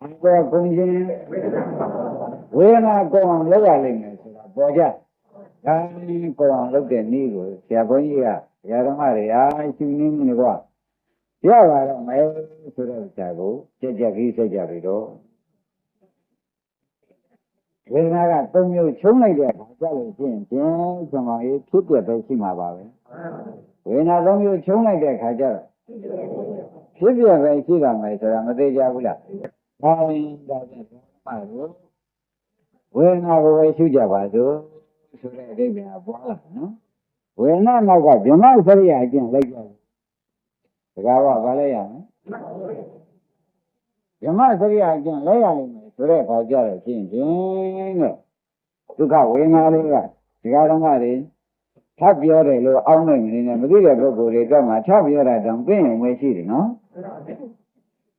အဲ့ဒါကုန်ခြင်းဝေဒနာကုန်အောင်လုပ်ရလိမ့်မယ်ဆိုတာပေါ်ကြဒါနဲ့ကုန်အောင်လုပ်တဲ့နည်းကိုဆရာဘုန်းကြီးကဆရာတော်မတွေအားရှင်းနေနေကွာရပါတော့မယ်ဆိုတော့ဆရာကိုကြက်ကြက်ကြီးစိတ်ကြပြီတော့ဝေဒနာကသုံးမျိုးချုံးလိုက်တဲ့အခါကြလို့ရှိရင်ပြင်းဆံမရေးဖြစ်ပြပဲရှိမှာပါပဲဝေဒနာသုံးမျိုးချုံးလိုက်တဲ့အခါကျတော့ဖြစ်ပြပဲရှိတာမယ်ဆိုတာမသေးကြဘူးလား ဟောင်းဒါပြန်ပါလို့ဝေဒနာကိုပဲရှုကြပါစို့ဆိုတဲ့အဓိပ္ပာယ်ကပေါ်လာနော်ဝေဒနာနောက်ကဗြဟ္မစရိယာအကျင့်လိုက်ကြတယ်တကားကဘာလဲရမလဲဗြဟ္မစရိယာအကျင့်လဲရလိမ့်မယ်ဆိုတဲ့အခါကျတော့ဖြင့်ဖြင့်တဲ့ဒုက္ခဝေဒနာလေးကဒီကားတော်ကတွေထပ်ပြောတယ်လို့အောင်းနိုင်နေတယ်မသိတဲ့ပုဂ္ဂိုလ်တွေကမှထပ်ပြောတာတောင်သိရင်ပဲရှိတယ်နော်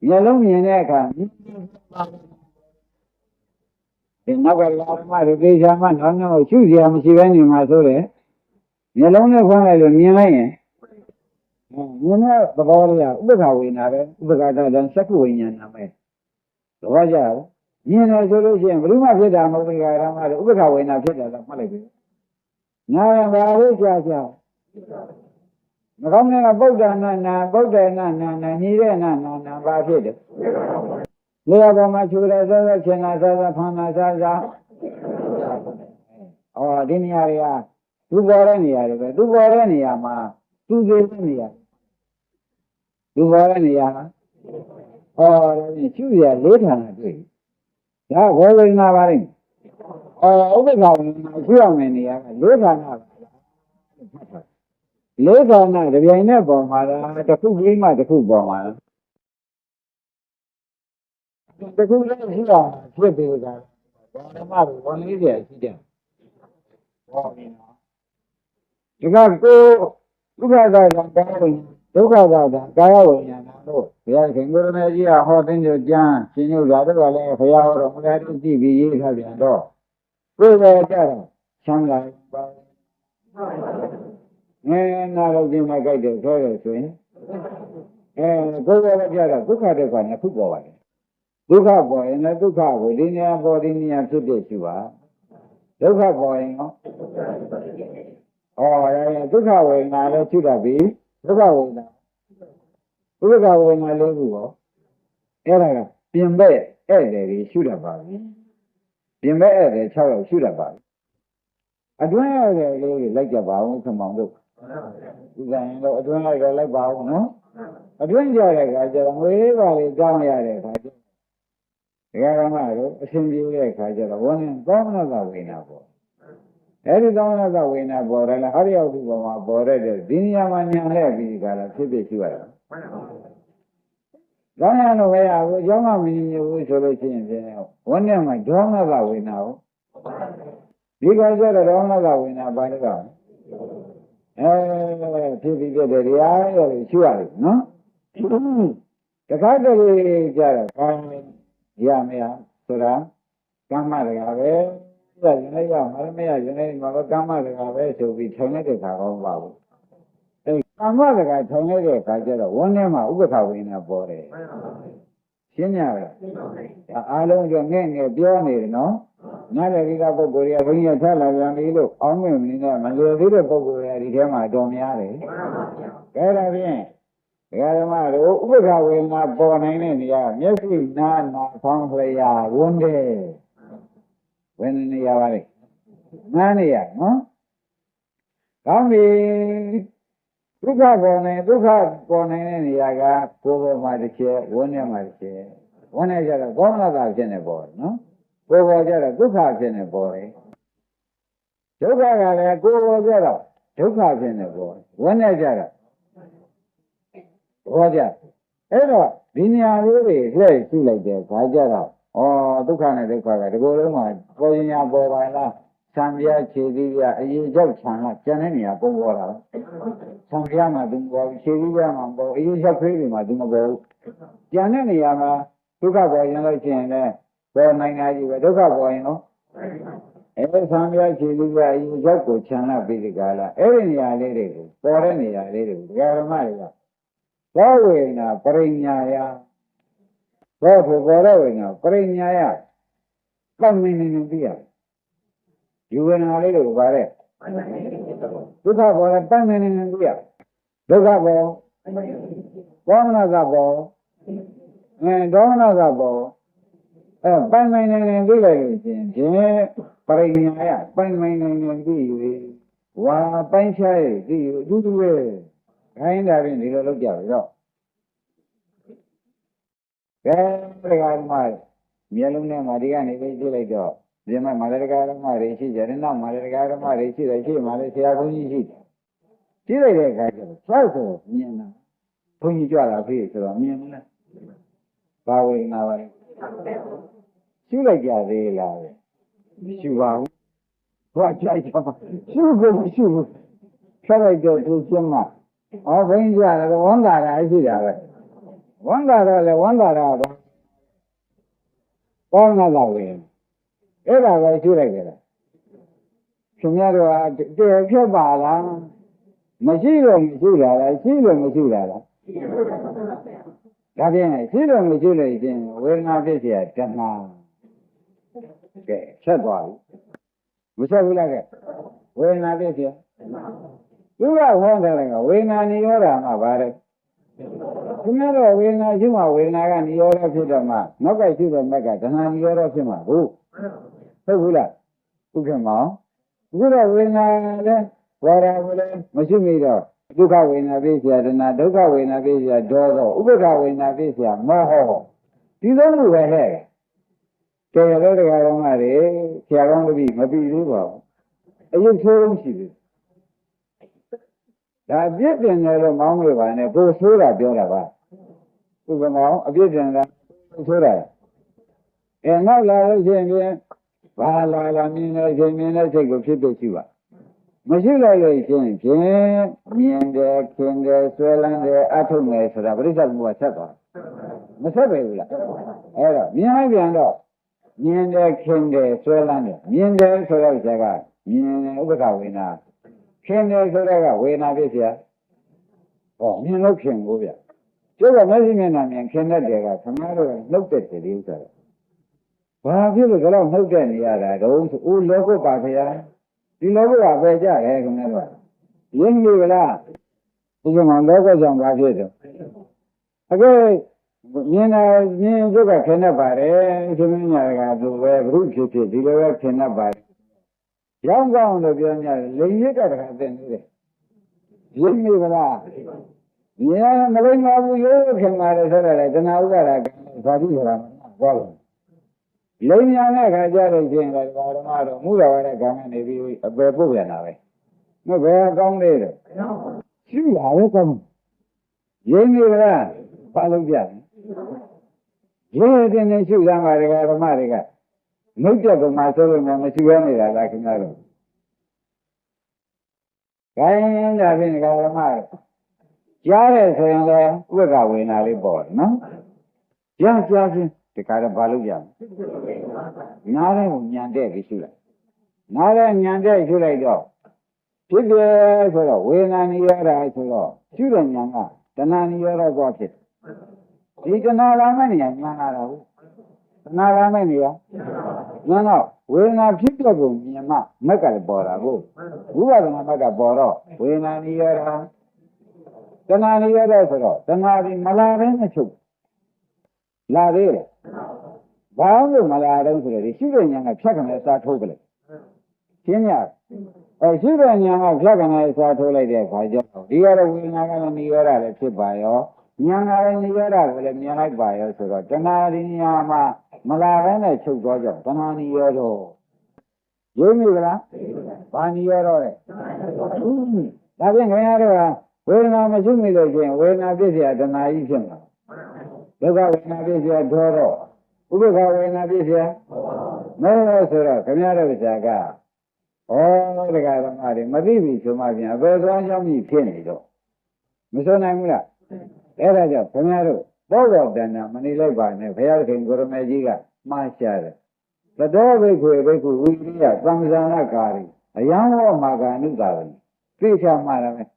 မျက်လုံးမြင်တဲ့အခါဒီနောက်ကလာမှဒီသေချာမှနောက်နောက်ရှုစရာမရှိဘဲနေမှာဆိုတယ်မျက်လုံးနဲ့ခွန်းလိုက်လို့မြင်လိုက်ရင်မြင်တဲ့သဘောလေးကဥပ္ပခဝေနာပဲဥပ္ပခတာတန်စက္ခုဝိညာဏပဲသဘောကျလားမြင်တယ်ဆိုလို့ရှိရင်ဘယ်သူမှဖြစ်တာမဟုတ်ဘူးကာရမတို့ဥပ္ပခဝေနာဖြစ်တယ်လို့မှတ်လိုက်ပြီနာရဘာလို့ကြာကြာ မကောင်းတဲ့ကဗုဒ္ဓနာနာဗုဒ္ဓနာနာနာညီတဲ့နာနာနာဘာဖြစ်တယ်လေယာပေါ်မှာချူတယ်ဆောဆောချင်တာဆောဆောဖန်တာဆောဆောအော်ဒီနေရာတွေကသူပေါ်တဲ့နေရာတွေပဲသူပေါ်တဲ့နေရာမှာသူသေးတဲ့နေရာသူပေါ်တဲ့နေရာမှာဟောဒါပြင်ချူရလေးဌာနတွေ့ဒါဘောဝိညာပါလိမ့်အော်ဥပ္ပခာဝိညာချူရမယ်နေရာကလေးဌာနပါ လေးဌာနတပြိုင်နဲ့ပေါ်မှာလားတစ်ခုပြီးမှတစ်ခုပေါ်မှာလားတစ်ခုလည်းရှိတာဖြစ်ပြီးကြတယ်ဘာဓမ္မကိုဝန်လေးရရှိတယ်ဟောနေနော်ဒီကကိုဒုက္ခသာကံကာယဝိညာဒုက္ခသာကံကာယဝိညာဏတို့ဘုရားခင်ကိုရမေကြီးကဟောတဲ့ကြကျမ်းရှင်ညုဓာတ်ကလည်းဘုရားဟောတော်မူတဲ့ကြည့်ပြီးရေးထားပြန်တော့ကိုယ်ပဲကြတော့ချမ်းသာပါ ငယ်နာလို့ဒီမှာကြိုက်တယ်ဆိုရဆိုရင်အဲကိုယ်ပဲကြတော့ဒုက္ခဒုက္ခနှစ်ခုပေါ်ပါတယ်ဒုက္ခပေါ်ရင်လည်းဒုက္ခကိုဒီနေရာပေါ်ဒီနေရာဖြစ်ဖြစ်ရှိပါဒုက္ခပေါ်ရင်ရောဩရဲဒုက္ခဝေဒနာလည်းရှိတတ်ပြီဒုက္ခဝေဒနာဒုက္ခဝေဒနာလေးခုရောအဲ့ဒါကပြင်ဘက်ဧည့်သည်တွေရှိတတ်ပါပြီပြင်ဘက်ဧည့်သည်6ယောက်ရှိတတ်ပါပြီအတွင်းဧည့်သည်လေးတွေလိုက်ကြပါဦးခမောင်တို့ ဒီကံတော့အတွင်းလိုက်တော့လိုက်ပါဦးနော်အတွင်းကြတဲ့အခါကျတော့ငွေလေးပါလေးတောင်းရတဲ့အခါကျဒကာရမတို့အရှင်ပြေတဲ့အခါကျတော့ဝန်းသောမနကဝေနာပေါ့အဲ့ဒီသောမနကဝေနာပေါ်တယ်လားဟရိယဝတ္ထုပေါ်မှာပေါ်တဲ့ဒီနေရာမှာညာလဲပြီးကြလားဖြစ်ဖြစ်ရှိရတာ။ကြောင်းရလို့ပဲရဘူးအကြောင်းကမင်းမျိုးဘူးဆိုလို့ရှိရင်ဖြင့်ဝန်းထဲမှာဒေါမနကဝေနာကိုဒီကကျတော့ဒေါမနကဝေနာဘာလဲက အဲဖြစ်ပြီးပြတဲ့တရားရောရှိရတယ်နော်။တခါတလေကြတော့ကောင်းရမရဆိုတာကမ္မတကာပဲရရင်လည်းရမှာမရရင်လည်းမှာကမ္မတကာပဲဆိုပြီးထိုင်လိုက်တဲ့ခါကောင်းပါဘူးအဲကမ္မတကာထိုင်လိုက်တဲ့ခါကျတော့ဝန်းထဲမှာဥပ္ပခဝိညာပေါ်တယ်ရှင်းကြပါလားအားလုံးကငဲ့ငဲ့ပြောနေတယ်နော် နားလည်ပြီးကပုဂ္ဂိုလ်တွေကဘုန်းကြီးထားလာပြန်ပြီလို့အောင်းမြင်နေတယ်မလွယ်သေးတဲ့ပုဂ္ဂိုလ်တွေဒီထဲမှာတော်များတယ်ကဲဒါဖြင့်ဒကာဓမ္မတို့ဥပ္ပခဝေဒနာပေါ်နိုင်တဲ့နေရာမျက်စိနားနာဖောင်းလျာဝန်းတဲ့ဝန်းနေရပါလေနားနေရနော်ကောင်းပြီဒုက္ခပေါ်နေဒုက္ခပေါ်နိုင်တဲ့နေရာကကိုယ်ပေါ်မှာတစ်ချက်ဝန်းထဲမှာတစ်ချက်ဝန်းထဲကျတော့ကောင်းလာတာဖြစ်နေပေါ်နော် ကိုယ်ပေါ်ကျတော့ဒုက္ခဖြစ်နေပေါ်တယ်ဒုက္ခကလည်းကိုယ်ပေါ်ကျတော့ဒုက္ခဖြစ်နေပေါ်ဝန်းထဲကျတော့ဟောကြအဲ့တော့ဒီနေရာလေးတွေလှည့်ရှုလိုက်တဲ့ခါကျတော့ဩဒုက္ခနဲ့ဒုက္ခကဒီကိုယ်လုံးမှာပေါ်ရင်ရပေါ်ပါလားဆံပြခြေသီးပြအရေးကြောက်ခြံလားကျန်တဲ့နေရာပုံပေါ်တာဆံပြမှာသူမပေါ်ဘူးခြေသီးပြမှာပေါ်အရေးကြောက်ဖေးတွေမှာသူမပေါ်ဘူးကျန်တဲ့နေရာမှာဒုက္ခပေါ်ရင်လို့ရှိရင်လည်း ပေါ်နိုင်တာကြီးပဲဒုက္ခပေါ်ရင်တော့အဲဆံပြခြေသီးပြအရေးကြောက်ကိုခြံလာပြီးဒီကလာအဲ့ဒီနေရာလေးတွေကိုပေါ်တဲ့နေရာလေးတွေကိုဒကာဓမ္မတွေကသောဝေနာပရိညာယဘောဖို့ပေါ်တော့ဝင်တော့ပရိညာယပတ်မင်းနေနေသိရယူဝနာလေးလို့ပါတယ်ဒုက္ခပေါ်လဲပတ်မင်းနေနေသိရဒုက္ခပေါ်ဘောမနာကပေါ်အဲဒေါမနာကပေါ် အဲပိုင်ပိုင်နေနေသိလိုက်လို့ရှင်ဖြင့်ပရိညာယပိုင်ပိုင်နေနေသိယူဝါပိုင်းဖြားရဲ့သိယူအတူတူပဲခိုင်းတာပြင်ဒီလိုလုပ်ကြပြီတော့ကဲဒီကမှာမျက်လုံးနဲ့မာဒီကနေပြီးကြည့်လိုက်တော့ဒီမှာမာလတကာဓမ္မတွေရှိကြတယ်နောက်မာလတကာဓမ္မတွေရှိတယ်ရှိမှလည်းဆရာဘုန်းကြီးရှိတယ်ကြည့်လိုက်တဲ့အခါကျတော့ဆောက်ဆိုမြင်တာဘုန်းကြီးကြွတာဖေးဆိုတော့မြင်မလားဘာဝေနာပါလဲ ရှုလိုက်ကြသေးလားရှုပါဘူးဘာကြိုက်ကြပါရှုကိုမရှုဘူးဆက်လိုက်တော့သူရှင်းမှာဩဘုန်းကြီးကြတယ်ဝန်တာတာရှိတာပဲဝန်တာတော့လေဝန်တာတော့ကောင်းလာတော့ဝင်အဲ့ဒါပဲရှုလိုက်ကြတယ်ခင်ဗျားတို့ကတည်းဖြစ်ပါလားမရှိတော့မရှိတာလားရှိလို့မရှိတာလား ဒါဖြင့်ရှိလို့မရှိလို့ရှင်ဝေဒနာဖြစ်เสียတဏှာကဲဆက်သွားပြီမဆက်ဘူးလားကဲဝေဒနာဖြစ်เสียသူကဟောတယ်ကဝေဒနာနိရောဓမှာဗါတယ်ခင်ဗျားတို့ဝေဒနာရှိမှဝေဒနာကနိရောဓဖြစ်တော့မှနောက်ကရှိတဲ့မက်ကတဏှာနိရောဓဖြစ်မှာဟုတ်ဟုတ်ဘူးလားဟုတ်ကဲ့မောင်အခုတော့ဝေဒနာလည်းဝါရာကိုလည်းမရှိမိတော့ ဒုက္ခဝေဒနာပြည့်စရာတဏဒုက္ခဝေဒနာပြည့်စရာဒေါသောဥပ္ပခဝေဒနာပြည့်စရာမောဟဒီသုံးခုပဲဟဲ့ကဲရောတရားတော်မှာတွေဆရာကောင်းတပည့်မပြီးသေးပါဘူးအယုတ်ဆိုးရှိသေးဒါအပြစ်တင်တယ်လို့မောင်းလို့ပါနဲ့ကိုဆိုးတာပြောတာပါဥပမာအပြစ်တင်တာဆိုးတာအဲနောက်လာလို့ရှိရင်ဘာလာလာမြင်နေခြင်းမြင်တဲ့စိတ်ကိုဖြစ်ဖြစ်ရှိပါ မရှိလိုက်လို့ရှိရင်ဖြင့်မြင်တယ်ခင်တယ်ဆွဲလန်းတယ်အထုတ်တယ်ဆိုတာပရိစ္ဆေဘုရားဆက်သွားမဆက်ပဲဘူးလားအဲ့တော့မြင်လိုက်ပြန်တော့မြင်တယ်ခင်တယ်ဆွဲလန်းတယ်မြင်တယ်ဆိုတော့ဇာကမြင်တယ်ဥပ္ပခဝေနာခင်တယ်ဆိုတော့ကဝေနာဖြစ်เสียဟောမြင်လို့ခင်ကိုဗျကျုပ်ကမျက်စိမျက်နှာမြင်ခင်တဲ့တယ်ကခမည်းတော်နှုတ်တဲ့တယ်ဥစ္စာဘာဖြစ်လို့ကြောက်နှုတ်တဲ့နေရတာတုံးဆိုအိုးလောကပါဗျာ ဒီလောကကပဲကြတယ်ခင်ဗျားတို့ရင်းနေဗလားဒီကမှာလောကကြောင့်ဘာဖြစ်တော့အခုမြင်တာမြင်ကျုပ်ကခင်နေပါတယ်ရှင်မင်းညာကသူပဲဘုရုဖြစ်ဖြစ်ဒီလိုပဲခင်နေပါတယ်ရောင်းကောင်းလို့ပြောညာလိန်ရစ်တဲ့ခါသိနေတယ်ရင်းနေဗလားမြင်မလိမ့်ပါဘူးရိုးခင်ပါတယ်ဆိုတော့လေတဏှာဥပါဒကဇာတိဆိုတာဟောလို့ လိမ်ညာတဲ့ခါကျတော့ရှင်ကဓမ္မတော့မူတော်ရတဲ့ကံကနေပြီးအပယ်ပုတ်ရတာပဲမဘယ်ကောင်းသေးတယ်ရှိလာပဲကောင်းရင်းနေလားဘာလို့ပြရင်းတဲ့နေရှိသားမှာတွေကဓမ္မတွေကနှုတ်ကြကမှဆိုလို့မရှိဘဲနေတာလားခင်ဗျားတို့ခိုင်းတာဖြင့်ဓမ္မကြားတယ်ဆိုရင်လည်းဥပ္ပကဝေနာလေးပေါ်တယ်နော်ကြားကြားချင်း ဒီကားတော့ဘာလို့ရမလဲနားတဲ့ကိုညံတဲ့ပြီးရှုလိုက်နားတဲ့ညံတဲ့ရှုလိုက်တော့ဖြစ်တယ်ဆိုတော့ဝေဒနာနိရောဓဆိုတော့ရှုတဲ့ညံကတဏှာနိရောဓကောဖြစ်ဒီတဏှာလာမဲ့နေရာညံလာတော့တဏှာလာမဲ့နေရာညံတော့ဝေဒနာဖြစ်တဲ့ကိုမြင်မှမက်ကလည်းပေါ်တာကိုဝိပဿနာမက်ကပေါ်တော့ဝေဒနာနိရောဓတဏှာနိရောဓဆိုတော့တဏှာဒီမလာဘဲနဲ့ချုပ် လာသေးတယ်ဘာလို့မလာတော့ဆိုတော့ဒီရှိတဲ့ညာကဖြတ်ကနေစားထိုးပလိုက်ရှင်းရအဲရှိတဲ့ညာကဖြတ်ကနေစားထိုးလိုက်တဲ့အခါကျတော့ဒီကတော့ဝိညာဉ်ကလည်းနိရောဓလည်းဖြစ်ပါရောညာကလည်းနိရောဓကိုလည်းမြင်လိုက်ပါရောဆိုတော့တဏှာရိညာမှာမလာဘဲနဲ့ချုပ်သွားကြတဏှာနိရောဓရင်းမိကလားဘာနိရောဓလဲဒါဖြင့်ခင်ဗျားတို့ကဝေဒနာမရှိမိလို့ချင်းဝေဒနာပြည့်စရာတဏှာကြီးဖြစ်မှာ ဒုက္ခဝေဒနာပြည့်စရာဒေါတော့ဥပ္ပခဝေဒနာပြည့်စရာမဲလို့ဆိုတော့ခင်ဗျားတို့ကြာကဩတရားဓမ္မတွေမသိပြီဆိုမှပြန်အဘယ်သွားကြောင်းကြီးဖြစ်နေတော့မစွနိုင်ဘူးလားအဲ့ဒါကြောင့်ခင်ဗျားတို့ဘောဂတဏ္ဍမနေလိုက်ပါနဲ့ဘုရားခင်ကိုရမေကြီးကမှားရှာတယ်သတောဘိက္ခွေဘိက္ခုဝိရိယသံဃာနာကာရီအယံဟောမာကာနုတာဝိသိချမှာရမယ်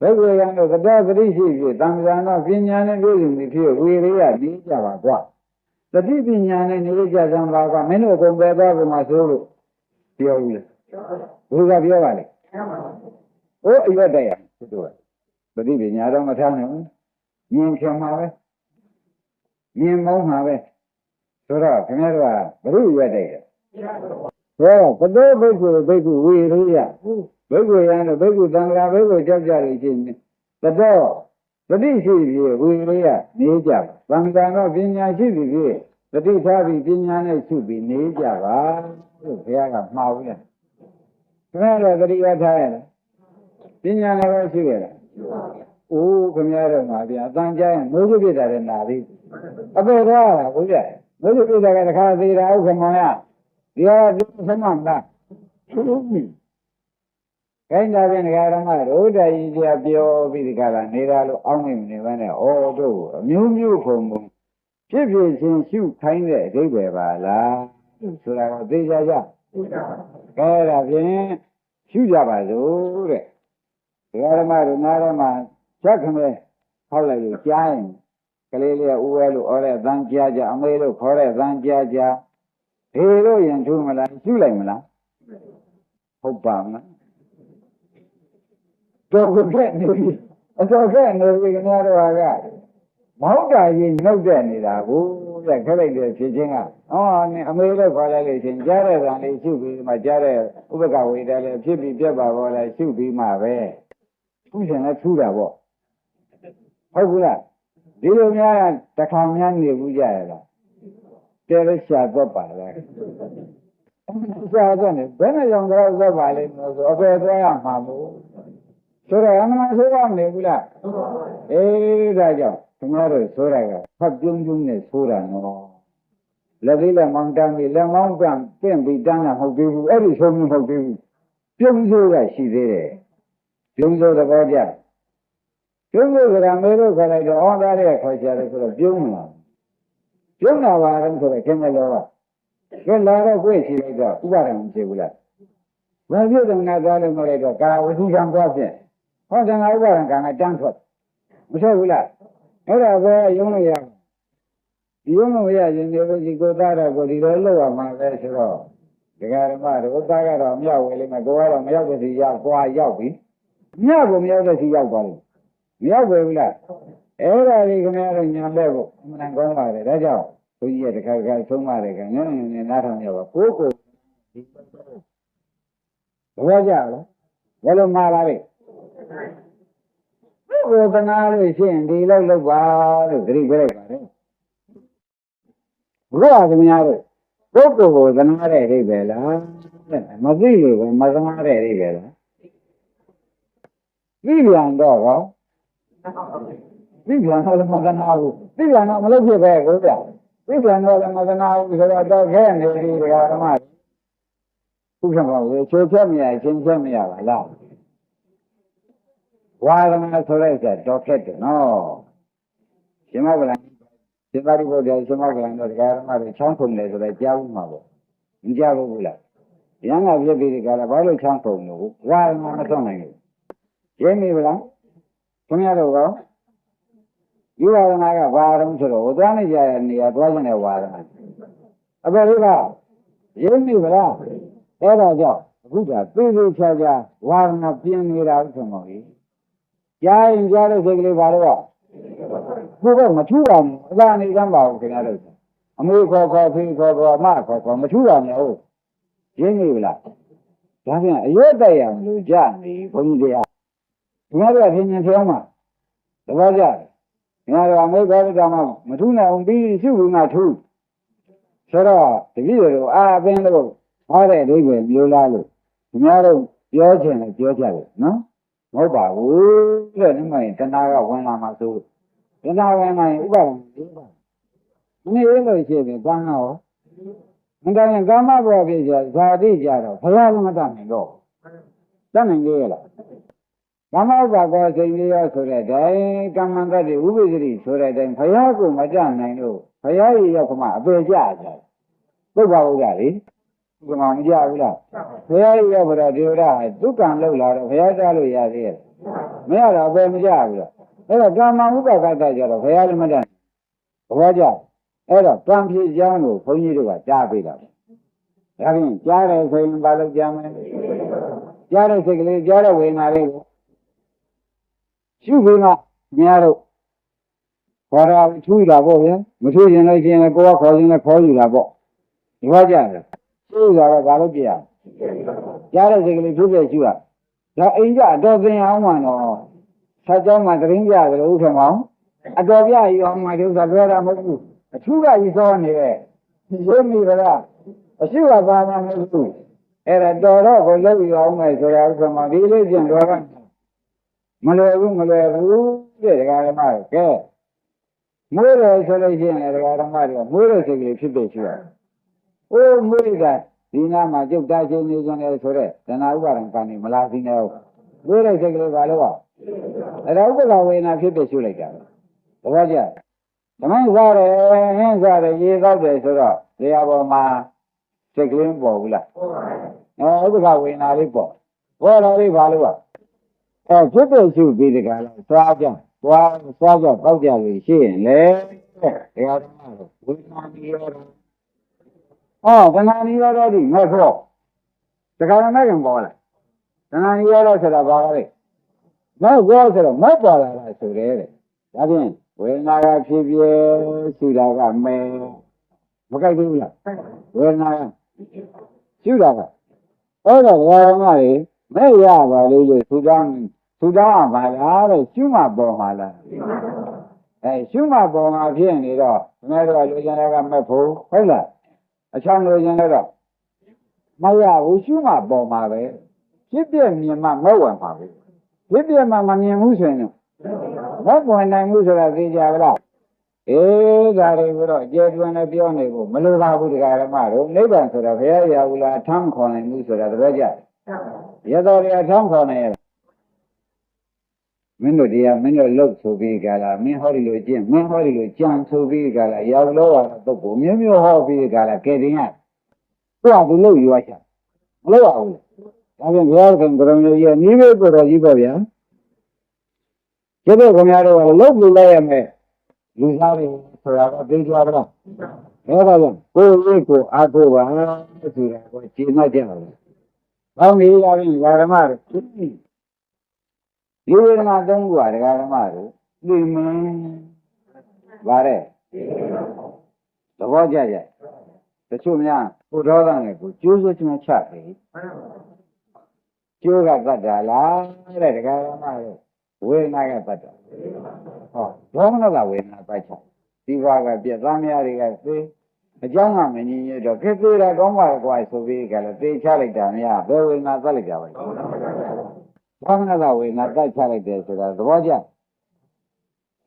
ဘိက္ခွေယံတို့သတောသတိရှိဖြစ်သံဃာနာပညာနဲ့ပြည့်စုံပြီဖြစ်ဝိရိယပြီးကြပါကွာတိပညာနဲ့နေကြသံပါကမင်းတို့အကုန်ပဲသွားကုန်မှာဆိုလို့ပြောဘူးလေဘုရားပြောပါလေဟိုအရွက်တည်းရသူတို့ကတတိပညာတော့မထားနိုင်ဘူးမြင်ခင်မှာပဲမြင်မောင်းမှာပဲဆိုတော့ခင်ဗျားတို့ကဘုရုရွက်တည်းရ ဆိုတော့ဘုဒ္ဓဘိက္ခုဘိက္ခုဝေရိယဘိက္ခုယံတို့ဘိက္ခုသံဃာဘိက္ခုကြောက်ကြလို့ရှိရင်တတော်တတိရှိပြီဝေရိယနေကြပါသံဃာတော့ပညာရှိပြီပြီတတိထားပြီးပညာနဲ့ရှုပြီးနေကြပါလို့ဘုရားကမှားဘူးလေခင်ဗျားတို့တတိဝထားရလားပညာနဲ့ပဲရှိရလားအိုးခင်ဗျားတို့မှာဗျာအတန်ကြားရင်မိုးစုပြစ်တာလည်းနာသေးအပေတော့လားဘုရားမိုးစုပြစ်တာကတခါသေးတာဥက္ကမော င်ရဒီဟာဒီသမမလားခိုင်းတာပြန်ဒကာရမတို့တည်းကြီးပြပြောပြီးဒီကလာနေတာလို့အောင်းနေမနေဘဲနဲ့ဩတို့အမျိုးမျိုးခုံပုံဖြစ်ဖြစ်ချင်းရှုခိုင်းတဲ့အဓိပ္ပာယ်ပါလားဆိုတာကိုသိကြကြအဲဒါဖြင့်ရှုကြပါစို့တဲ့ဒကာရမတို့နားရမချက်ခမဲခောက်လိုက်လို့ကြားရင်ကလေးလေးကဥဝဲလို့ဩတဲ့သံကြားကြအမေလို့ခေါ်တဲ့သံကြားကြ ဒီလိုရင်ထူးမလားရှုလိုက်မလားဟုတ်ပါမလားတော့ခက်နေပြီအစောခက်နေပြီခင်ဗျားတို့ကမောက်တာကြီးနှုတ်တဲ့နေတာကိုပြခက်လိုက်တဲ့ဖြစ်ချင်းကဟောအမေလည်းခေါ်လိုက်လို့ချင်းကြားတဲ့ကံလေးရှုပြီးမှကြားတဲ့ဥပကဝေဒလည်းဖြစ်ပြီးပြက်ပါပေါ်လဲရှုပြီးမှပဲသူရှင်လည်းထူးတာပေါ့ဟုတ်ဘူးလားဒီလိုများတခါများနေဘူးကြရလား တဲရရှာတော့ပါလားရှာတော့နေဘယ်နဲ့ကြောင့်တော့ဇက်ပါလိမ့်မလို့ဆိုအပေသွားရမှာမို့ဆိုတော့အမှန်ဆိုးရမနေဘူးလားအေးဒါကြောင့်ခင်ဗျားတို့ဆိုရကဖတ်ပြုံးပြုံးနဲ့ဆိုးတာနော်လက်သေးလက်မောင်းတန်းပြီးလက်မောင်းကံပြင့်ပြီးတန်းတာမဟုတ်သေးဘူးအဲ့ဒီဆိုမျိုးမဟုတ်သေးဘူးပြုံးဆိုးကရှိသေးတယ်ပြုံးဆိုးသဘောကျပြုံးဆိုးကရာမေတို့ခေါ်လိုက်တော့အော်သားရဲ့ခေါ်ချတယ်ဆိုတော့ပြုံးလာ ပြုံးလာပါတော့ဆိုတော့ခင်ဗျားလောကကဲလာတော့ကိုယ်ရှိလိုက်တော့ဥပါဒံမရှိဘူးလားမပြုတ်တယ်ငါသွားလို့မလိုက်တော့ကာဝစီကံသွားဖြင့်ဟောတယ်ငါဥပါဒံကံကတန်းထွက်မထွက်ဘူးလားအဲ့ဒါပဲယုံလို့ရဒီယုံလို့ရရင်ဒီလိုဒီကိုသားတော့ကိုဒီလိုလောက်ရမှာပဲဆိုတော့ဒကာရမတို့သားကတော့မြောက်ဝေလိမ့်မယ်ကိုကတော့မရောက်တဲ့စီရောက်ကွာရောက်ပြီမြောက်ကိုမရောက်တဲ့စီရောက်သွားလို့မရောက်ပဲဘူးလား အဲ့ဒါလေးခင်ဗျားတို့ညာလက်ဖို့အမှန်ကောင်းပါတယ်ဒါကြောင့်ဘုန်းကြီးကတခါတခါဆုံးပါတယ်ကငန်းငန်းနဲ့နားထောင်ကြပါကိုကိုဒီဘောကြလားဘယ်လိုမှားလာလဲဘုရားသနာလို့ရှိရင်ဒီလောက်လောက်ပါလို့သတိပေးလိုက်ပါတယ်ဘုရားသမီးတို့ပုဂ္ဂိုလ်ကိုသနာတဲ့အိဗယ်လားမသိလို့ပဲမသနာတဲ့အိဗယ်လားသိပြန်တော့ဟော သိပြန်တော့မသနာဘူးသိပြန်တော့မလုပ်ဖြစ်ပဲကိုဗျသိပြန်တော့မသနာဘူးဆိုတော့တော့ခဲနေပြီဒကာဓမ္မခုခံပါဘူးချိုးချက်မရချင်းချက်မရပါလားဝါဒနာဆိုလိုက်ကြတော့ခက်တယ်နော်ရှင်မဗလာရှင်သာရိပုတ္တရာရှင်မဗလာတို့ဒကာဓမ္မတွေချောင်းခုန်တယ်ဆိုတော့ကြားဘူးမှာပေါ့မကြားဘူးလားရဟန်းကဖြစ်ပြီးဒီကလာဘာလို့ချောင်းခုန်လို့ဝါဒနာမဆုံးနိုင်ဘူးရင်းနေဗလားခင်ဗျားတို့ကော ဒီဝါဒနာကဘာတုံးဆိုတော့ဟိုသွားနေကြတဲ့နေရာသွားခြင်းတဲ့ဝါဒနာအပေလေးကရင်းနေဗလားအဲ့ဒါကြောင့်အခုကသိသိချာချာဝါဒနာပြင်းနေတာဥစ္စာမဟုတ်ဘူးကြားရင်ကြားလို့စိတ်ကလေးဘာလို့ကိုယ်ကမထူပါဘူးအသာနေကမ်းပါဘူးခင်ဗျားတို့အမေခေါ်ခေါ်ဖေးခေါ်ခေါ်အမခေါ်ခေါ်မထူပါနဲ့ဟုတ်ရင်းနေဗလားဒါပြန်အရွက်တက်ရအောင်လူကြနေဘုန်းကြီးတရားခင်ဗျားတို့ကပြင်ပြင်ဖျောင်းမှာတပတ်ကြတယ်ခ င်ဗျားတို့အမေခေါ်တဲ့မှာမထူနိုင်အောင်ပြီးရှုဘူးငါထူဆိုတော့တပည့်တို့အာအပင်းလို့ဟောတဲ့အဓိပ္ပာယ်မျိုးလားလို့ခင်ဗျားတို့ပြောချင်တယ်ပြောကြတယ်နော်မဟုတ်ပါဘူးတဲ့ဒီမှာတဏှာကဝင်လာမှာဆိုတဏှာဝင်လာရင်ဥပါဒံ၄ပါးမနေလို့ရှိရင်ကံရောမတန်ရင်ကာမဘဝဖြစ်ကြဇာတိကြတော့ဘုရားကမတတ်နိုင်တော့တတ်နိုင်လေလား ကာမဥပါကောစိတ်လေးရောဆိုတဲ့တိုင်ကမ္မန္တတိဥပ္ပဇ္ဇတိဆိုတဲ့တိုင်ဘုရားကိုမတတ်နိုင်လို့ဘုရားရဲ့ရောက်ခမအပေကြကြပုဗ္ဗဝုဒ္ဓလေဒီမှာမကြဘူးလားဘုရားရဲ့ရောက်ကြဒေဝရဒုက္ကံလောက်လာတော့ဘုရားကြားလို့ရသေးရဲ့မရတော့ဘယ်မကြဘူးလားအဲ့တော့ကာမဥပါကတကြတော့ဘုရားလည်းမတတ်ဘုရားကြအဲ့တော့ကံဖြစ်ကြောင်းကိုဘုန်းကြီးတို့ကကြားပေးတာပဲဒါဖြင့်ကြားတယ်ဆိုရင်ဘာလို့ကြားမလဲကြားတဲ့စိတ်ကလေးကြားတဲ့ဝေဒနာလေးကို ရှုပြီးမှများတော့ခေါ်တာထူးတာပေါ့ဗျာမထူးရင်လည်းရှင်လည်းကိုယ်ကခေါ်ရင်လည်းခေါ်ယူတာပေါ့ဒီဘာကြလဲရှုတာကဘာလို့ပြရကြားတဲ့စိတ်ကလေးဖြစ်ဖြစ်ရှုရဒါအိမ်ကြအတော်ပင်အောင်မှတော့ဆက်ကြောင်းမှတရင်ပြတယ်လို့ဥထမောင်အတော်ပြရအောင်မှဒီဥစ္စာပြောတာမဟုတ်ဘူးအထူးကကြီးစောနေတဲ့ရုပ်မိဗလားအရှိကဘာမှမဟုတ်ဘူးအဲ့ဒါတော်တော့ကိုလုပ်ရအောင်မယ်ဆိုတာဥက္ကမဒီလေးကျင်တော်က မလွယ်ဘူးမလွယ်ဘူးတဲ့ဒကာဓမ္မတွေကဲမွေးတယ်ဆိုလို့ရှိရင်လည်းဒကာဓမ္မတွေကမွေးတယ်ဆိုပြီးဖြစ်ဖြစ်ရှိရတယ်။အိုးမွေးတာဒီနာမှာကျုပ်သားချင်းနေကြတယ်ဆိုတော့တဏှာဥပါဒံကံနေမလားသိနေအောင်မွေးတဲ့စိတ်ကလေးကလည်းပါအဲ့ဒါဥပ္ပဒါဝေနာဖြစ်ဖြစ်ရှိလိုက်တာပဲ။တပည့်ကြဓမ္မစားတယ်ဟင်းစားတယ်ရေသောက်တယ်ဆိုတော့တရားပေါ်မှာစိတ်ကလေးပေါ်ဘူးလား။ဟုတ်ပါဘူး။အဲဥပ္ပဒါဝေနာလေးပေါ်ပေါ်တော်လေးဘာလို့ပါ အဲဖြစ်တဲ့ရှုပြီးတကလားသွားကြသွားသွားကြပေါက်ကြလို့ရှိရင်လေတရားဓမ္မတော့ဝေနာပြီးရောတော့အော်တဏှာနီရောတော့ဒီမဲ့ဖို့တခါမှမကင်ပေါ်လာတဏှာနီရောတော့ဆိုတာဘာလဲမဲ့ဘောဆိုတော့မဲ့ပေါ်လာတာဆိုတယ်တဲ့ဒါဖြင့်ဝေဒနာကဖြစ်ဖြစ်ရှုတာကမဲမကြိုက်ဘူးလားဝေဒနာကရှုတာကအဲ့တော့ဘုရားဓမ္မတွေမဲ့ရပါလို့လို့သူတောင်း သူတောင်းပါလားတဲ့ရှုမှပေါ်မှာလားအဲရှုမှပေါ်မှာဖြစ်နေတော့ခင်ဗျားတို့ကလူကျင်တဲ့ကမဲ့ဖို့ဟုတ်လားအချောင်းလူကျင်တဲ့တော့မရဘူးရှုမှပေါ်မှာပဲဖြစ်ပြမြင်မှမဟုတ်ဝင်ပါဘူးဖြစ်ပြမှမမြင်ဘူးဆိုရင်တော့မပေါ်နိုင်ဘူးဆိုတာသိကြပါလားအေးဒါတွေကိုတော့ကျေတွင်နဲ့ပြောနေဖို့မလိုပါဘူးတရားဓမ္မတို့နိဗ္ဗာန်ဆိုတာဘုရားရာဘူးလားအထမ်းခေါ်နိုင်မှုဆိုတာတပည့်ကြရတော်ရအထမ်းခေါ်နိုင်ရမ င်းတို့တရားမင်းတို့လှုပ်ဆိုပြီးကြလားမင်းဟောဒီလိုကျင့်မင်းဟောဒီလိုကြံဆိုပြီးကြလားရောက်လို့ရတဲ့ပုဂ္ဂိုလ်မျိုးမျိုးဟောပြီးကြလားကဲတင်ရသူကသူလှုပ်ယူရချာမလှုပ်အောင်ဒါပြန်ဘုရားခင်ကရုဏာကြီးနိဗ္ဗာန်ကိုတော်ကြီးပေါ့ဗျာကျတော့ခင်ဗျားတို့ကလှုပ်လို့လိုက်ရမယ်လူသားတွေဆိုတာကသိကြပါလားအဲ့ဒါကြောင့်ကိုယ်ရဲ့ကိုအားကိုးပါဆိုတာကိုရှင်းမှတ်ကြပါလားဘောင်းကြီးရရင်ဓမ္မတွေ ဒီဝေဒနာသုံးခုကဒကာဓမ္မတွေသိမင်းဗါတဲ့သဘောကျကြတချို့များကိုဒေါသနဲ့ကိုကျိုးစွချင်ချတယ်ကျိုးကတတ်တာလားတဲ့ဒကာဓမ္မတွေဝေဒနာကတတ်တာဟောဒေါမနကဝေဒနာတတ်ချဒီဘွားကပြက်သားများတွေကသိအကြောင်းကမငြင်းရတော့ခေသေးတာကောင်းပါကွာဆိုပြီးကြလဲသေချလိုက်တာများဘယ်ဝေဒနာတတ်လိုက်ကြပါလဲ ဘာမနကဝေဒနာတတ်ချလိုက်တယ်ဆိုတာသဘောကျ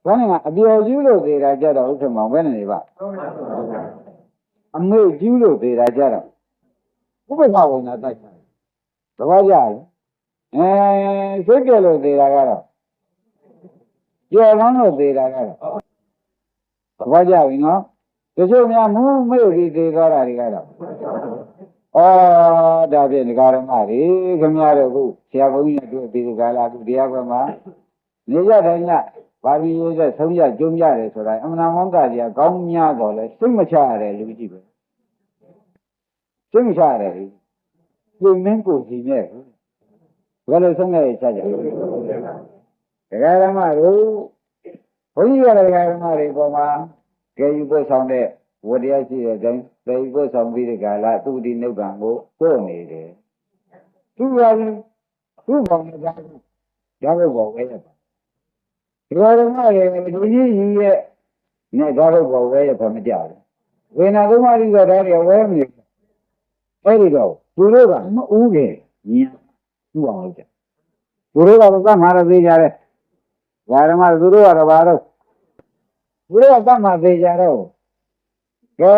ဘာနဲ့ကအပျော်ကျူးလို့သေးတာကြတော့ဥက္ကမောင်ဘယ်နဲ့နေပါအမေကျူးလို့သေးတာကြတော့ဥပ္ပခဝေဒနာတတ်ချသဘောကျလားအဲစိတ်ကြလို့သေးတာကတော့ကြော်လွန်းလို့သေးတာကတော့သဘောကျပြီနော်တချို့များမူးမေ့ပြီးသေးသွားတာတွေကတော့ အော်ဒါဖြင့်ဒကာရမတွေခင်ဗျားတို့ခုဆရာဘုန်းကြီးတို့ဒီကလာခုတရားကွယ်မှာနေကြတိုင်းကပါဠိရေးတဲ့ဆုံးရကျုံးရတယ်ဆိုတာအမှန်မှန်ကကြီးကောင်းများတော့လဲစိတ်မချရတယ်လူကြီးပဲစိတ်မချရတယ်လူကိုမင်းကိုကြည့်နဲ့ဘယ်လိုဆုံးရချကြဒကာရမတို့ဘုန်းကြီးကဒကာရမတွေပေါ်မှာကဲယူဖို့ဆောင်တဲ့ဝတရားရှိတဲ့အတိုင်း သေယူဖို့ဆောင်ပြီးတဲ့ကာလသူဒီနိဗ္ဗာန်ကိုပို့နေတယ်သူကလည်းသူ့ဘောင်နဲ့ဒါကိုဒါကိုဘောဝဲရပါဒီလိုဓမ္မတွေလူကြီးကြီးရဲ့နဲ့ဒါကိုဘောဝဲရပါမကြဘူးဝေနာသုံးပါးဒီကဒါတွေဝဲမနေအဲ့ဒီတော့သူတို့ကမဥခဲ့ညင်သူ့အောင်လုပ်ကြသူတို့ကတော့သတ်မှာသေးကြတယ်ဓမ္မသူတို့ကတော့ဘာလို့ဘုရားတတ်မှသေးကြတော့ ကဲ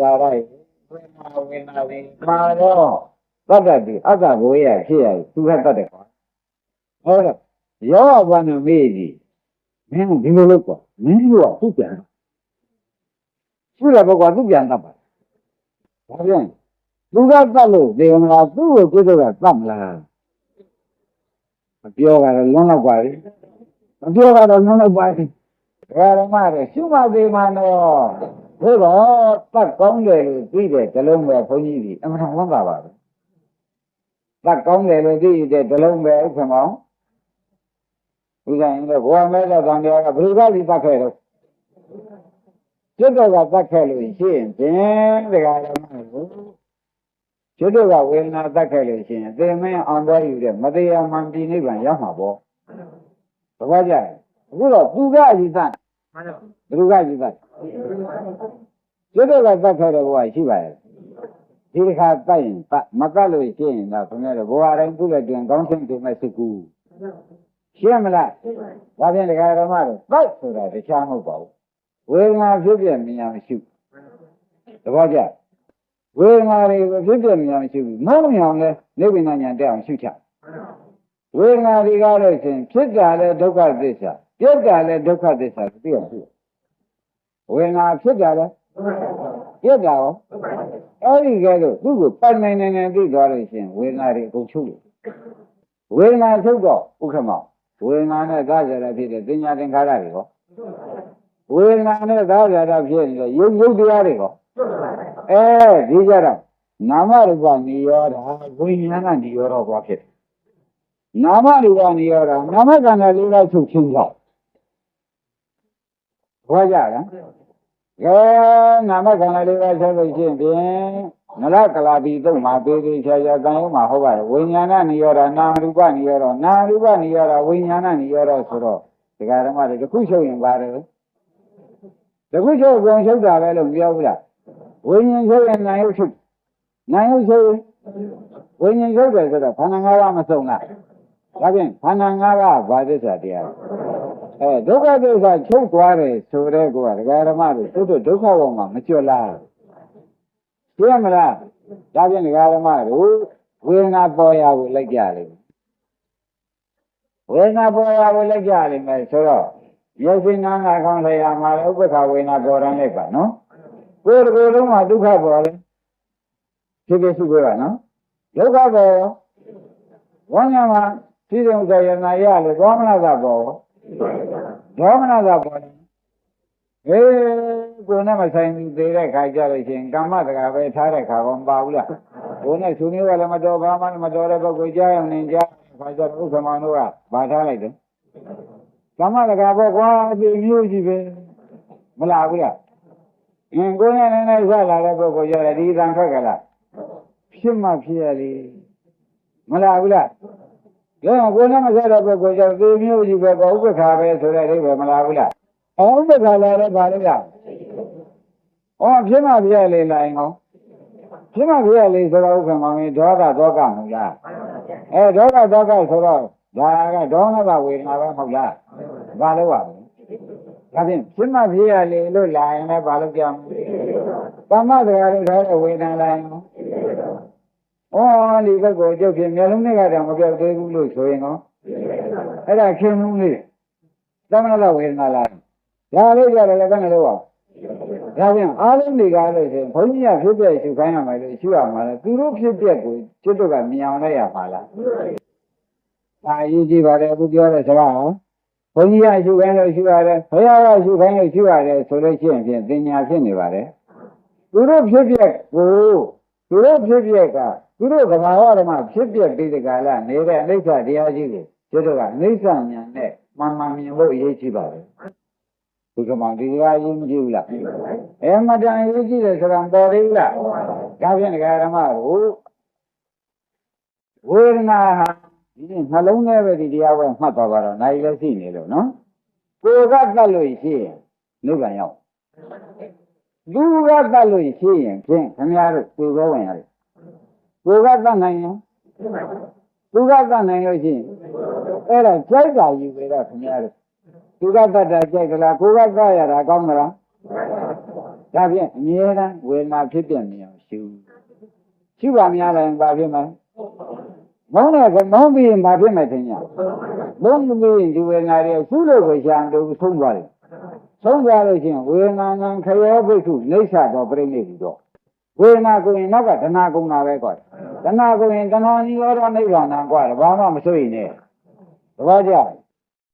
ရလိုက်ဝိနာဝိနာလေးမှာတော့တတ်တတ်ဒီအတ္တဘိုးရဖြစ်ရသူကတတ်တယ်ကွာဟုတ်တော့ရောဘာနဲ့မေးကြည့်မင်းဒီလိုလုပ်ကွာမင်းတို့ကသူ့ပြန်သူ့လည်းဘောကသူ့ပြန်တတ်ပါဘာပြန်သူကတတ်လို့ဒီမလားသူ့ကိုကိုယ်တော့တတ်မလားမပြောကြတော့လွန်းတော့ကွာမပြောကြတော့လွန်းတော့ပါဓမ္မတွေရှုမှတ်သေးမှတော့ သို့တော့တတ်ကောင်းတယ်လို့သိတဲ့ဇလုံးပဲဘုန်းကြီးဒီအမှန်ဝမ်းသာပါပဲတတ်ကောင်းတယ်လို့သိတဲ့ဇလုံးပဲဥက္ကမောင်ဥက္ကရင်တော့ဘဝမဲတဲ့တန်တရားကဘယ်လိုကလိတတ်ခဲ့တော့ကျွတ်တော့ကတတ်ခဲ့လို့ရှိရင်ဖြင့်တရားဓမ္မကိုကျွတ်တော့ကဝေဒနာတတ်ခဲ့လို့ရှိရင်သေမင်းအောင်သွားယူတဲ့မတရားမှန်ပြီးနိဗ္ဗာန်ရောက်မှာပေါ့သဘောကျတယ်အခုတော့သူကအယူတတ်မှန်ပါဘယ်သူကယူတတ် ကျွတ်တော့ကတတ်ခဲ့တဲ့ဘဝရှိပါရဲ့ဒီတစ်ခါတတ်ရင်တတ်မတတ်လို့ရှိရင်တော့ခင်ဗျားတို့ဘဝတိုင်းသူ့လက်တွင်ကောင်းခြင်းတွေမဲ့စိတ်ကူးရှင်းမလားဒါဖြင့်တရားဓမ္မတို့တတ်ဆိုတာတခြားမဟုတ်ပါဘူးဝေဒနာဖြစ်ပြမြင်ရမရှိသဘောကျဝေဒနာတွေကိုဖြစ်ပြမြင်ရမရှိဘူးမောင်းမြောင်လဲနိဗ္ဗာန်ဉာဏ်တက်အောင်ရှုချဝေဒနာတွေကားလို့ရှိရင်ဖြစ်တာလဲဒုက္ခသစ္စာပြတ်တာလဲဒုက္ခသစ္စာသိအောင်ရှု ဝေဒနာဖြစ်တာလဲပြတ်တာရောအဲ့ဒီကဲတော့သူ့ကိုပိုင်နိုင်နိုင်နိုင်သိသွားလို့ရှိရင်ဝေဒနာတွေအကုန်ချုပ်လို့ဝေဒနာချုပ်တော့ဥက္ကမောဝေဒနာနဲ့သာကြရဖြစ်တဲ့သင်ညာသင်္ခါရတွေရောဝေဒနာနဲ့သာကြရဖြစ်နေတဲ့ရုပ်ရုပ်တရားတွေရောအဲဒီကြတော့နာမရူပနိရောဓဝိညာဏနိရောဓဘာဖြစ်တယ်နာမရူပနိရောဓနာမခန္ဓာလေးပါးချုပ်ချင်းကြောင့် ဘာကြလားကဲနာမခန္ဓာလေးပါးဆက်လို့ရှိရင်ဖြင့်နရကလာပိတုံမှာပေသေးချာချာတန်ရုံမှာဟုတ်ပါတယ်ဝိညာဏနိရောဓနာမရူပနိရောဓနာမရူပနိရောဓဝိညာဏနိရောဓဆိုတော့ဒကာဓမ္မတွေတစ်ခုချုပ်ရင်ပါတယ်တစ်ခုချုပ်ပြန်ချုပ်တာပဲလို့ပြောဘူးလားဝိညာဉ်ချုပ်ရင်နာယုတ်ချုပ်နာယုတ်ချုပ်ရင်ဝိညာဉ်ချုပ်တယ်ဆိုတော့ခန္ဓာ၅ပါးမစုံလားဒါဖြင့်ခန္ဓာ၅ပါးဘာသစ္စာတရားလဲ အဲဒုက္ခသစ္စာချုပ်သွားတယ်ဆိုတဲ့ကောဒကာရမတွေသူတို့ဒုက္ခဘောမှာမကျွတ်လားသိရမလားဒါဖြင့်ဒကာရမတို့ဝေဒနာပေါ်ရကိုလိုက်ကြလိမ့်မယ်ဝေဒနာပေါ်ရကိုလိုက်ကြလိမ့်မယ်ဆိုတော့ရုပ်ရှင်နာငါကောင်းလျာမှာဥပ္ပခဝေဒနာပေါ်ရန်လိုက်ပါနော်ကိုယ်တစ်ကိုယ်လုံးမှာဒုက္ခပေါ်တယ်ဖြစ်ဖြစ်ရှိကြပါနော်ဒုက္ခပေါ်ရောဝမ်းညာမှာသိတဲ့ဥစ္စာယနာရလို့သောမနာသာပေါ်ရော ဒေါမနသာပေါ်တယ်ဟေးကိုယ်နဲ့မဆိုင်ဘူးသေးတဲ့ခါကြလို့ရှိရင်ကမ္မတကာပဲထားတဲ့ခါကောမပါဘူးလားကိုယ်နဲ့သူမျိုးကလည်းမတော်ဘာမှမတော်တဲ့ပုဂ္ဂိုလ်ကြားရင်နေကြားခါကြတော့ဥက္ကမတို့ကဗာထားလိုက်တယ်ကမ္မတကာပေါ့ကွာဒီမျိုးကြီးပဲမလာဘူးလားအင်းကိုယ်နဲ့လည်းလည်းဆက်လာတဲ့ပုဂ္ဂိုလ်ကြတယ်ဒီတန်ထွက်ကြလားဖြစ်မှဖြစ်ရလေမလာဘူးလား ဒါကကိုယ်နဲ့မဆက်တဲ့ပုဂ္ဂိုလ်ကြောင့်ဒီမျိုးကြီးပဲကောဥပ္ပခါပဲဆိုတဲ့အိဗယ်မလားဘူးလား။အောဥပ္ပခါလာတော့ပါလေလား။အောဖြစ်မှပြရလေလိုက်အောင်။ဖြစ်မှပြရလေဆိုတော့ဥက္ကမောင်ကြီးဒေါသဒေါကမဟုတ်လား။အဲဒေါသဒေါကဆိုတော့ဒါကဒေါနဘဝေဒနာပဲမဟုတ်လား။ဘာလို့ပါလဲ။ဒါဖြင့်ဖြစ်မှပြရလေလို့လာရင်လည်းဘာလို့ကြောင်။ကာမတရားတွေထားတဲ့ဝေဒနာလာရင်ရော ဩဒီဘက်ကိုကြုတ်ဖြင့်မျက်လုံးနဲ့ကတော့မပြောက်သေးဘူးလို့ဆိုရင်တော့အဲ့ဒါခင်မှုလေးသမဏဝေဒနာလားဒါလေးကြတယ်လည်းဘယ်နဲ့လို့ပါဒါပြန်အားလုံးတွေကလို့ဆိုရင်ဘုန်းကြီးကဖြစ်ပြရှုခိုင်းရမယ်လို့ရှုရမှာလေသူတို့ဖြစ်ပြကိုကျွတ်တို့ကမြင်အောင်လိုက်ရပါလားဒါအရေးကြီးပါတယ်အခုပြောတဲ့စကားဟာဘုန်းကြီးကရှုခိုင်းလို့ရှုရတယ်ဘုရားကရှုခိုင်းလို့ရှုရတယ်ဆိုလို့ရှိရင်ဖြင့်သင်ညာဖြစ်နေပါတယ်သူတို့ဖြစ်ပြကိုသူတို့ဖြစ်ပြက သူတို့ကဘာဝဓမ္မဖြစ်ပြပြီးဒီကလာနေတဲ့အနိစ္စတရားကြီးကိုကျွတ်တို့ကအနိစ္စဉာဏ်နဲ့မှန်မှန်မြင်ဖို့အရေးကြီးပါတယ်ဘုရားမောင်ဒီကအရေးမကြီးဘူးလားအဲမတန်အရေးကြီးတယ်ဆိုတာပေါ်သေးဘူးလားဒါဖြင့်ဒကာဓမ္မတို့ဝေဒနာဟာဒီနှလုံးထဲပဲဒီတရားပဲမှတ်သွားပါတော့နိုင်လည်းရှိနေလို့နော်ကိုယ်ကတတ်လို့ရှိရင်နိဗ္ဗာန်ရောက်လူကတတ်လို့ရှိရင်ဖြင့်ခင်ဗျားတို့သိဘောဝင်ရတယ် ကိုယ်ကတတ်နိုင်ရင်သူကတတ်နိုင်လို့ရှိရင်အဲ့ဒါကြိုက်တာယူပဲတော့ခင်ဗျားတို့သူကတတ်တာကြိုက်ကြလားကိုယ်ကတတ်ရတာကောင်းမလားဒါဖြင့်အမြဲတမ်းဝေဒနာဖြစ်ပြနေအောင်ရှုရှုပါများတယ်ဘာဖြစ်မလဲမောင်းတယ်ကမောင်းပြီးရင်ဘာဖြစ်မယ်ထင်ကြမောင်းပြီးရင်ဒီဝေဒနာတွေရှုလို့ကိုရှာတော့ဆုံးသွားတယ်ဆုံးသွားလို့ရှိရင်ဝေဒနာငံခရောဘိက္ခုနေဆတော့ပြိဋိဘူးတော့ ဝေဒနာကိုရင်နောက်ကဒနာကုံတာပဲကွာဒနာကိုရင်ဒနာနိရောဓနိဗ္ဗာန်ကွာဘာမှမစိုးရင်နဲ့တပည့်ကြ